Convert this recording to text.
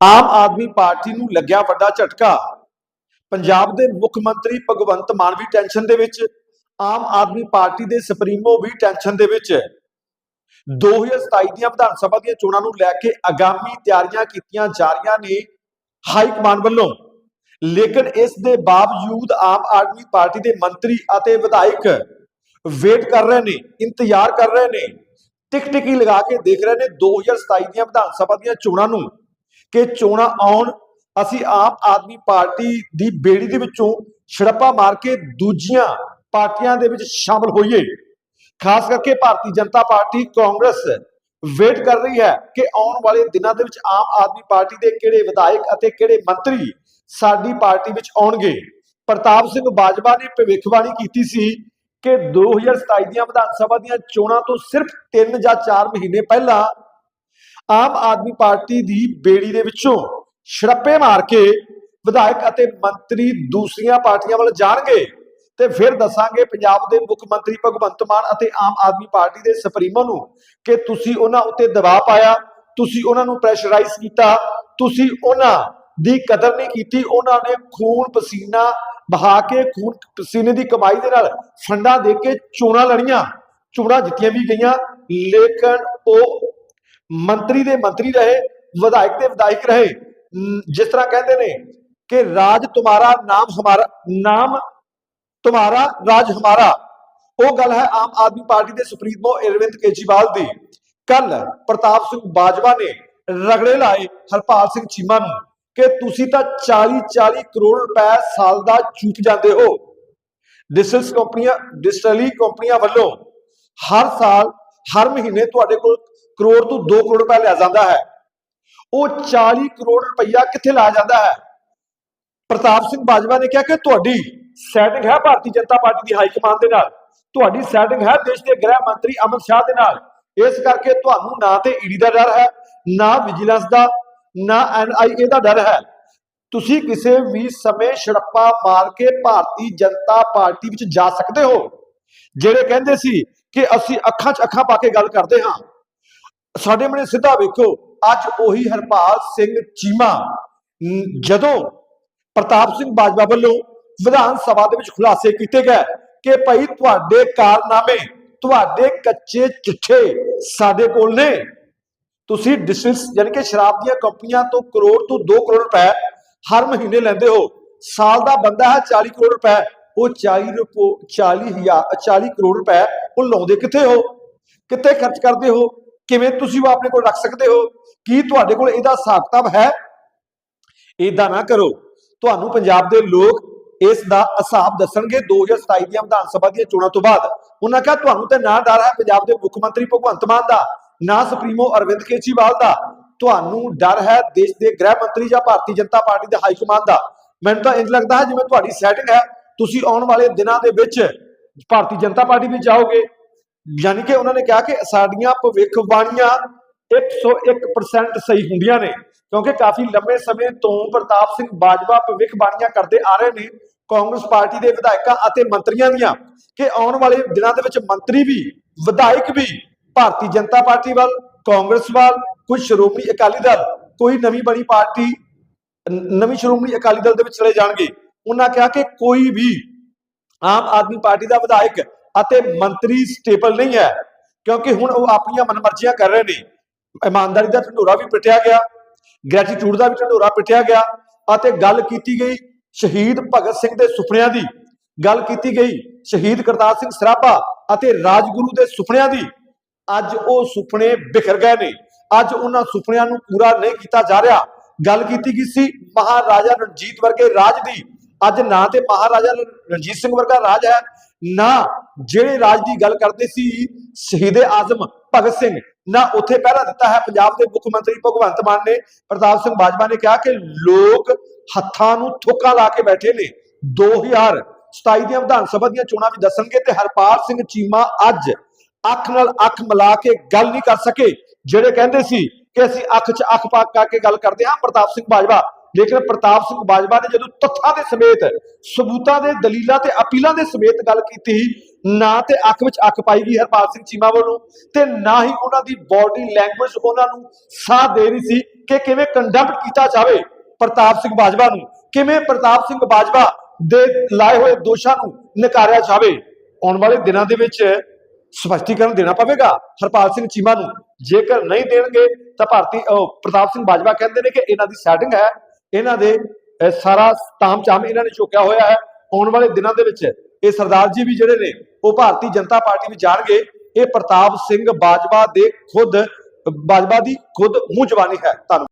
ਆਮ Aadmi party ਨੂੰ ਲੱਗਿਆ ਵੱਡਾ ਝਟਕਾ। ਪੰਜਾਬ ਦੇ ਮੁੱਖ ਮੰਤਰੀ ਭਗਵੰਤ ਮਾਨ ਵੀ ਟੈਨਸ਼ਨ ਦੇ ਵਿੱਚ, ਆਮ ਆਦਮੀ ਪਾਰਟੀ ਦੇ ਸੁਪਰੀਮੋ ਵੀ ਟੈਨਸ਼ਨ ਦੇ ਵਿੱਚ। 2027 ਦੀਆਂ ਵਿਧਾਨ ਸਭਾ ਦੀਆਂ ਚੋਣਾਂ ਨੂੰ ਲੈ ਕੇ ਆਗਾਮੀ ਤਿਆਰੀਆਂ ਕੀਤੀਆਂ ਜਾ ਰਹੀਆਂ ਨੇ ਹਾਈ ਕਮਾਂਡ ਵੱਲੋਂ। ਲੇਕਿਨ ਇਸ ਦੇ ਬਾਵਜੂਦ ਆਮ ਆਦਮੀ ਪਾਰਟੀ ਦੇ ਮੰਤਰੀ ਅਤੇ ਵਿਧਾਇਕ ਵੇਟ ਕਰ ਰਹੇ ਨੇ, ਇੰਤਜ਼ਾਰ ਕਰ ਰਹੇ ਨੇ। ਟਿਕ ਟਿਕੀ ਲਗਾ ਕੇ ਦੇਖ ਰਹੇ ਨੇ 2027 ਦੀਆਂ ਵਿਧਾਨ ਸਭਾ ਦੀਆਂ ਚੋਣਾਂ ਨੂੰ। ਕਿ ਚੋਣਾਂ ਆਉਣ, ਅਸੀਂ ਆਮ ਆਦਮੀ ਪਾਰਟੀ ਦੀ ਬੇੜੀ ਦੇ ਵਿੱਚੋਂ ਛੜੱਪਾ ਮਾਰ ਕੇ ਦੂਜੀਆਂ ਪਾਰਟੀਆਂ ਦੇ ਵਿੱਚ ਸ਼ਾਮਲ ਹੋਈਏ। ਖਾਸ ਕਰਕੇ ਭਾਰਤੀ ਜਨਤਾ ਪਾਰਟੀ ਕਾਂਗਰਸ ਵੇਟ ਕਰ ਰਹੀ ਹੈ ਕਿ ਆਉਣ ਵਾਲੇ ਦਿਨਾਂ ਦੇ ਵਿੱਚ ਆਮ ਆਦਮੀ ਪਾਰਟੀ ਦੇ ਕਿਹੜੇ ਵਿਧਾਇਕ ਅਤੇ ਕਿਹੜੇ ਮੰਤਰੀ ਸਾਡੀ ਪਾਰਟੀ ਵਿੱਚ ਆਉਣਗੇ। ਪ੍ਰਤਾਪ ਸਿੰਘ ਬਾਜਵਾ ਨੇ ਭਵਿੱਖਬਾਣੀ ਕੀਤੀ ਸੀ ਕਿ 2027 ਦੀਆਂ ਵਿਧਾਨ ਸਭਾ ਦੀਆਂ ਚੋਣਾਂ ਤੋਂ ਸਿਰਫ 3 ਜਾਂ 4 ਮਹੀਨੇ ਪਹਿਲਾਂ ਆਮ ਆਦਮੀ ਪਾਰਟੀ ਦੀ ਬੇੜੀ ਦੇ ਵਿੱਚੋਂ ਛੜੱਪੇ ਮਾਰ ਕੇ ਵਿਧਾਇਕ ਅਤੇ ਮੰਤਰੀ ਦੂਸਰੀਆਂ ਪਾਰਟੀਆਂ ਵੱਲ ਜਾਣਗੇ ਤੇ ਫਿਰ ਦੱਸਾਂਗੇ ਪੰਜਾਬ ਦੇ ਮੁੱਖ ਮੰਤਰੀ ਭਗਵੰਤ ਮਾਨ ਅਤੇ ਆਮ ਆਦਮੀ ਪਾਰਟੀ ਦੇ ਸੁਪਰੀਮੋ ਨੂੰ ਕਿ ਤੁਸੀਂ ਉਹਨਾਂ ਉੱਤੇ ਦਬਾਅ ਪਾਇਆ, ਤੁਸੀਂ ਉਹਨਾਂ ਨੂੰ ਪ੍ਰੈਸ਼ਰਾਈਜ਼ ਕੀਤਾ, ਤੁਸੀਂ ਉਹਨਾਂ ਦੀ ਕਦਰ ਨਹੀਂ ਕੀਤੀ, ਉਹਨਾਂ ਨੇ ਖੂਨ ਪਸੀਨਾ ਬਹਾ ਕੇ ਖੂਨ ਪਸੀਨੇ ਦੀ ਕਮਾਈ ਦੇ ਨਾਲ ਫੰਡਾਂ ਦੇ ਕੇ ਚੋਣਾਂ ਲੜੀਆਂ, ਚੋਣਾਂ ਜਿੱਤੀਆਂ ਵੀ ਗਈਆਂ, ਲੇਕਿਨ ਉਹ ਮੰਤਰੀ ਦੇ ਮੰਤਰੀ ਰਹੇ, ਵਿਧਾਇਕ ਦੇ ਵਿਧਾਇਕ ਰਹੇ। ਜਿਸ ਤਰ੍ਹਾਂ ਕਹਿੰਦੇ ਨੇ ਕਿ ਰਾਜ ਤੁਹਾਡਾ ਨਾਮ ਹਮਾਰਾ, ਨਾਮ ਤੁਹਾਡਾ ਰਾਜ ਹਮਾਰਾ। ਉਹ ਗੱਲ ਹੈ ਆਮ ਆਦਮੀ ਪਾਰਟੀ ਦੇ ਸੁਪਰੀਮੋ ਅਰਵਿੰਦ ਕੇਜਰੀਵਾਲ ਦੀ। ਕੱਲ ਪ੍ਰਤਾਪ ਸਿੰਘ ਬਾਜਵਾ ਨੇ ਰਗੜੇ ਲਾਏ ਹਰਪਾਲ ਸਿੰਘ ਚੀਮਾ ਨੂੰ ਕਿ ਤੁਸੀਂ ਤਾਂ 40 40 ਕਰੋੜ ਰੁਪਏ ਸਾਲ ਦਾ ਚੂਕ ਜਾਂਦੇ ਹੋ। ਡਿਸਟਲਸ ਕੰਪਨੀਆਂ, ਡਿਸਟਲੀ ਕੰਪਨੀਆਂ ਵੱਲੋਂ ਹਰ ਸਾਲ, ਹਰ ਮਹੀਨੇ ਤੁਹਾਡੇ ਕੋਲ ਕਰੋੜ ਤੋਂ 2 ਕਰੋੜ ਰੁਪਏ ਲਿਆ ਜਾਂਦਾ ਹੈ। ਉਹ 40 ਕਰੋੜ ਰੁਪਇਆ ਕਿੱਥੇ ਲਾਇਆ ਜਾਂਦਾ ਹੈ? ਪ੍ਰਤਾਪ ਸਿੰਘ ਬਾਜਵਾ ਨੇ ਕਿਹਾ ਕਿ ਤੁਹਾਡੀ ਸੈਟਿੰਗ ਹੈ ਭਾਰਤੀ ਜਨਤਾ ਪਾਰਟੀ ਦੀ ਹਾਈ ਕਮਾਂਡ ਦੇ ਨਾਲ। ਤੁਹਾਡੀ ਸੈਟਿੰਗ ਹੈ ਦੇਸ਼ ਦੇ ਗ੍ਰਹਿ ਮੰਤਰੀ ਅਮਿਤ ਸ਼ਾਹ ਦੇ ਨਾਲ। ਇਸ ਕਰਕੇ ਤੁਹਾਨੂੰ ਨਾ ਤੇ ਈਡੀ ਦਾ ਡਰ ਹੈ, ਨਾ ਵਿਜੀਲੈਂਸ ਦਾ, ਨਾ ਐਨਆਈਏ ਦਾ ਡਰ ਹੈ। ਤੁਸੀਂ ਕਿਸੇ ਵੀ ਸਮੇਂ ਛੜੱਪਾ ਮਾਰ ਕੇ ਭਾਰਤੀ ਜਨਤਾ ਪਾਰਟੀ ਵਿੱਚ ਜਾ ਸਕਦੇ ਹੋ, ਜਿਹੜੇ ਕਹਿੰਦੇ ਸੀ ਕਿ ਅਸੀਂ ਅੱਖਾਂ 'ਚ ਅੱਖਾਂ ਪਾ ਕੇ ਗੱਲ ਕਰਦੇ ਹਾਂ। ਸਾਡੇ ਮਨੇ ਸਿੱਧਾ ਵੇਖੋ ਅੱਜ ਉਹੀ ਹਰਪਾਲ ਸਿੰਘ ਚੀਮਾ ਜਦੋਂ ਪ੍ਰਤਾਪ ਸਿੰਘ ਬਾਜਵਾ ਵੱਲੋਂ ਵਿਧਾਨ ਸਭਾ ਦੇ ਵਿੱਚ ਖੁਲਾਸੇ ਕੀਤੇ ਗਏ ਕਿ ਭਾਈ ਤੁਹਾਡੇ ਕਾਰਨਾਮੇ, ਤੁਹਾਡੇ ਕੱਚੇ ਚਿੱਠੇ ਸਾਡੇ ਕੋਲ ਨੇ, ਤੁਸੀਂ ਡਿਸਟਿਲਸ ਯਾਨੀ ਕਿ ਸ਼ਰਾਬ ਦੀਆਂ ਕੰਪਨੀਆਂ ਤੋਂ ਕਰੋੜ ਤੋਂ 2 ਕਰੋੜ ਰੁਪਏ ਹਰ ਮਹੀਨੇ ਲੈਂਦੇ ਹੋ, ਸਾਲ ਦਾ ਬੰਦਾ ਹੈ 40 ਕਰੋੜ ਰੁਪਏ, ਉਹ 40 ਰੁਪਏ 40 ਹਜ਼ਾਰ 40 ਕਰੋੜ ਰੁਪਏ ਉਹ ਲਾਉਂਦੇ ਕਿੱਥੇ ਹੋ? ਕਿੱਥੇ ਖਰਚ ਕਰਦੇ ਹੋ? ਕਿਵੇਂ ਤੁਸੀਂ ਉਹ ਆਪਣੇ ਕੋਲ ਰੱਖ ਸਕਦੇ ਹੋ? ਕੀ ਤੁਹਾਡੇ ਕੋਲ ਇਹਦਾ ਹਿਸਾਬ ਕਿਤਾਬ ਹੈ? ਇਦਾਂ ਨਾ ਕਰੋ। ਤੁਹਾਨੂੰ ਪੰਜਾਬ ਦੇ ਲੋਕ ਇਸ ਦਾ ਹਿਸਾਬ ਦੱਸਣਗੇ 2027 ਦੀਆਂ ਵਿਧਾਨ ਸਭਾ ਦੀਆਂ ਚੋਣਾਂ ਤੋਂ ਬਾਅਦ। ਉਹਨਾਂ ਕਿਹਾ, ਤੁਹਾਨੂੰ ਤੇ ਨਾ ਡਰ ਹੈ ਪੰਜਾਬ ਦੇ ਮੁੱਖ ਮੰਤਰੀ ਭਗਵੰਤ ਮਾਨ ਦਾ, ਨਾ ਸੁਪਰੀਮੋ ਅਰਵਿੰਦ ਕੇਜਰੀਵਾਲ ਦਾ। ਤੁਹਾਨੂੰ ਡਰ ਹੈ ਦੇਸ਼ ਦੇ ਗ੍ਰਹਿ ਮੰਤਰੀ ਜਾਂ ਭਾਰਤੀ ਜਨਤਾ ਪਾਰਟੀ ਦੇ ਹਾਈ ਕਮਾਂਡ ਦਾ। ਮੈਨੂੰ ਤਾਂ ਇੰਜ ਲੱਗਦਾ ਹੈ ਜਿਵੇਂ ਤੁਹਾਡੀ ਸੈਟਿੰਗ ਹੈ। ਤੁਸੀਂ ਆਉਣ ਵਾਲੇ ਦਿਨਾਂ ਦੇ ਵਿੱਚ ਭਾਰਤੀ ਜਨਤਾ ਪਾਰਟੀ ਵਿੱਚ ਜਾਓਗੇ। ਯਾਨੀ ਕਿ ਉਹਨਾਂ ਨੇ ਕਿਹਾ ਕਿ ਸਾਡੀਆਂ ਭਵਿੱਖਬਾਣੀਆਂ 101% ਸਹੀ ਹੁੰਦੀਆਂ ਨੇ, ਕਿਉਂਕਿ ਕਾਫੀ ਲੰਬੇ ਸਮੇਂ ਤੋਂ ਪ੍ਰਤਾਪ ਸਿੰਘ ਬਾਜਵਾ ਭਵਿੱਖਬਾਣੀਆਂ ਕਰਦੇ ਆ ਰਹੇ ਨੇ, ਕਾਂਗਰਸ ਪਾਰਟੀ ਦੇ ਵਿਧਾਇਕਾਂ ਅਤੇ ਮੰਤਰੀਆਂ ਦੀਆਂ, ਕਿ ਆਉਣ ਵਾਲੇ ਦਿਨਾਂ ਦੇ ਵਿੱਚ ਮੰਤਰੀ ਵੀ, ਵਿਧਾਇਕ ਵੀ ਭਾਰਤੀ ਜਨਤਾ ਪਾਰਟੀ ਵੱਲ, ਕਾਂਗਰਸ ਵੱਲ, ਕੋਈ ਸ਼੍ਰੋਮਣੀ ਅਕਾਲੀ ਦਲ, ਕੋਈ ਨਵੀਂ ਬਣੀ ਪਾਰਟੀ ਨਵੀਂ ਸ਼੍ਰੋਮਣੀ ਅਕਾਲੀ ਦਲ ਦੇ ਵਿੱਚ ਚਲੇ ਜਾਣਗੇ। ਉਹਨਾਂ ਕਿਹਾ ਕਿ ਕੋਈ ਵੀ ਆਮ ਆਦਮੀ ਪਾਰਟੀ ਦਾ ਵਿਧਾਇਕ ਅਤੇ ਮੰਤਰੀ ਸਟੇਬਲ ਨਹੀਂ ਹੈ, ਕਿਉਂਕਿ ਹੁਣ ਉਹ ਆਪਣੀਆਂ ਮਨਮਰਜ਼ੀਆਂ ਕਰ ਰਹੇ ਨੇ। ਇਮਾਨਦਾਰੀ ਦਾ ਢੰਡੋਰਾ ਵੀ ਪਿੱਟਿਆ ਗਿਆ ਗ੍ਰੈਟੀਟਿਊਡ ਦਾ ਵੀ ਢੰਡੋਰਾ ਪਿੱਟਿਆ ਗਿਆ, ਅਤੇ ਗੱਲ ਕੀਤੀ ਗਈ ਸ਼ਹੀਦ ਭਗਤ ਸਿੰਘ ਦੇ ਸੁਪਨਿਆਂ ਦੀ। ਗੱਲ ਕੀਤੀ ਗਈ ਸ਼ਹੀਦ ਕਰਤਾਰ ਸਿੰਘ ਸਰਾਭਾ ਅਤੇ ਰਾਜਗੁਰੂ ਦੇ ਸੁਪਨਿਆਂ ਦੀ। ਅੱਜ ਉਹ ਸੁਪਨੇ ਬਿਖਰ ਗਏ ਨੇ। ਅੱਜ ਉਹਨਾਂ ਸੁਪਨਿਆਂ ਨੂੰ ਪੂਰਾ ਨਹੀਂ ਕੀਤਾ ਜਾ ਰਿਹਾ। ਗੱਲ ਕੀਤੀ ਗਈ ਸੀ ਮਹਾਰਾਜਾ ਰਣਜੀਤ ਵਰਗੇ ਰਾਜ ਦੀ। ਅੱਜ ਨਾ ਤੇ ਮਹਾਰਾਜਾ ਰਣਜੀਤ ਸਿੰਘ ਵਰਗਾ ਰਾਜ ਹੈ, ਨਾ ਜਿਹੜੇ ਰਾਜ ਦੀ ਗੱਲ ਕਰਦੇ ਸੀ, ਸ਼ਹੀਦ ਆਜ਼ਮ ਭਗਤ ਸਿੰਘ ਨਾ ਉੱਥੇ ਪਹਿਰਾ ਦਿੱਤਾ ਹੈ, ਪੰਜਾਬ ਦੇ ਮੁੱਖ ਮੰਤਰੀ ਭਗਵੰਤ ਮਾਨ ਨੇ, ਪ੍ਰਤਾਪ ਸਿੰਘ ਬਾਜਵਾ ਨੇ ਕਿਹਾ ਕਿ ਲੋਕ ਹੱਥਾਂ ਨੂੰ ਥੋਕਾ ਲਾ ਕੇ ਬੈਠੇ ਨੇ। 2027 ਦੀਆਂ ਵਿਧਾਨ ਸਭਾ ਦੀਆਂ ਚੋਣਾਂ ਵੀ ਦੱਸਣਗੇ ਤੇ ਹਰਪਾਲ ਸਿੰਘ ਚੀਮਾ ਅੱਜ ਅੱਖ ਨਾਲ ਅੱਖ ਮਿਲਾ ਕੇ ਗੱਲ ਨਹੀਂ ਕਰ ਸਕੇ, ਜਿਹੜੇ ਕਹਿੰਦੇ ਸੀ ਕਿ ਅਸੀਂ ਅੱਖ 'ਚ ਅੱਖ ਪਾ ਕੇ ਗੱਲ ਕਰਦੇ ਹਾਂ। ਪ੍ਰਤਾਪ ਸਿੰਘ ਬਾਜਵਾ ਲੇਕਿਨ ਪ੍ਰਤਾਪ ਸਿੰਘ ਬਾਜਵਾ ਨੇ ਜਦੋਂ ਤੱਥਾਂ ਦੇ ਸਮੇਤ, ਸਬੂਤਾਂ ਦੇ, ਦਲੀਲਾਂ ਤੇ ਅਪੀਲਾਂ ਦੇ ਸਮੇਤ ਗੱਲ ਕੀਤੀ ਨਾ ਤੇ ਅੱਖ ਵਿੱਚ ਅੱਖ ਪਾਈ ਗਈ ਹਰਪਾਲ ਸਿੰਘ ਚੀਮਾ ਵੱਲੋਂ ਤੇ ਨਾ ਹੀ ਉਹਨਾਂ ਦੀ ਬਾਡੀ ਲੈਂਗੁਏਜ ਉਹਨਾਂ ਨੂੰ ਸਾਥ ਦੇ ਰਹੀ ਸੀ ਕਿ ਕਿਵੇਂ ਕੰਡਕਟ ਕੀਤਾ ਜਾਵੇ ਪ੍ਰਤਾਪ ਸਿੰਘ ਬਾਜਵਾ ਨੂੰ, ਕਿਵੇਂ ਪ੍ਰਤਾਪ ਸਿੰਘ ਬਾਜਵਾ ਦੇ ਲਾਏ ਹੋਏ ਦੋਸ਼ਾਂ ਨੂੰ ਨਕਾਰਿਆ ਜਾਵੇ। ਆਉਣ ਵਾਲੇ ਦਿਨਾਂ ਦੇ ਵਿੱਚ ਸਪਸ਼ਟੀਕਰਨ ਦੇਣਾ ਪਵੇਗਾ ਹਰਪਾਲ ਸਿੰਘ ਚੀਮਾ ਨੂੰ। ਜੇਕਰ ਨਹੀਂ ਦੇਣਗੇ ਤਾਂ ਭਾਰਤੀ ਪ੍ਰਤਾਪ ਸਿੰਘ ਬਾਜਵਾ ਕਹਿੰਦੇ ਨੇ ਕਿ ਇਹਨਾਂ ਦੀ ਸੈਟਿੰਗ ਹੈ ਇਹਨਾਂ ਦੇ ਸਾਰਾ ਤਾਮ ਚਾਮ ਇਹਨਾਂ ਨੇ ਚੁੱਕਿਆ ਹੋਇਆ ਹੈ ਆਉਣ ਵਾਲੇ ਦਿਨਾਂ ਦੇ ਵਿੱਚ। ਇਹ ਸਰਦਾਰ ਜੀ ਵੀ ਜਿਹੜੇ ਨੇ, ਉਹ ਭਾਰਤੀ ਜਨਤਾ ਪਾਰਟੀ ਵਿੱਚ ਜਾਣਗੇ। ਇਹ ਪ੍ਰਤਾਪ ਸਿੰਘ ਬਾਜਵਾ ਦੇ ਖੁਦ, ਬਾਜਵਾ ਦੀ ਖੁਦ ਮੂੰਹ ਜਵਾਨੀ ਹੈ। ਧੰਨਵਾਦ।